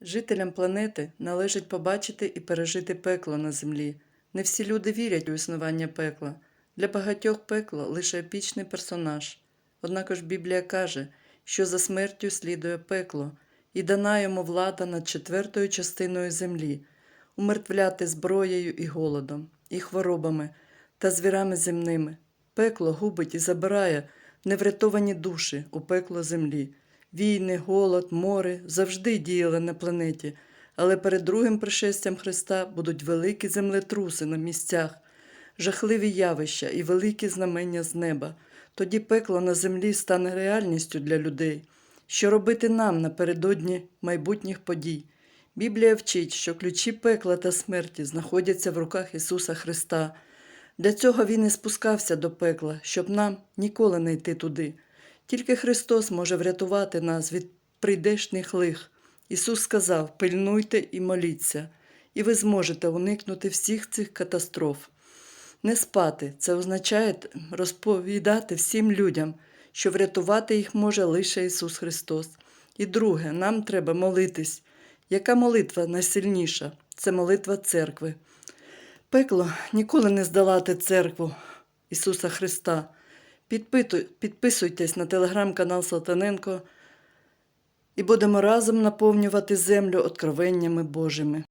Жителям планети належить побачити і пережити пекло на землі. Не всі люди вірять у існування пекла. Для багатьох пекло лише епічний персонаж. Однак ж Біблія каже, що за смертю слідує пекло, і дана йому влада над четвертою частиною землі, умертвляти зброєю і голодом, і хворобами та звірами земними. Пекло губить і забирає неврятовані душі у пекло землі. Війни, голод, море завжди діяли на планеті, але перед другим пришестям Христа будуть великі землетруси на місцях, жахливі явища і великі знамення з неба. Тоді пекло на землі стане реальністю для людей. Що робити нам напередодні майбутніх подій? Біблія вчить, що ключі пекла та смерті знаходяться в руках Ісуса Христа. Для цього Він і спускався до пекла, щоб нам ніколи не йти туди. Тільки Христос може врятувати нас від прийдешніх лих. Ісус сказав: пильнуйте і моліться, і ви зможете уникнути всіх цих катастроф. Не спати це означає розповідати всім людям, що врятувати їх може лише Ісус Христос. І друге, нам треба молитись. Яка молитва найсильніша? Це молитва церкви. Пекло ніколи не здолати церкву Ісуса Христа. Підписуйтесь на телеграм-канал Салтаненко і будемо разом наповнювати землю откровеннями Божими.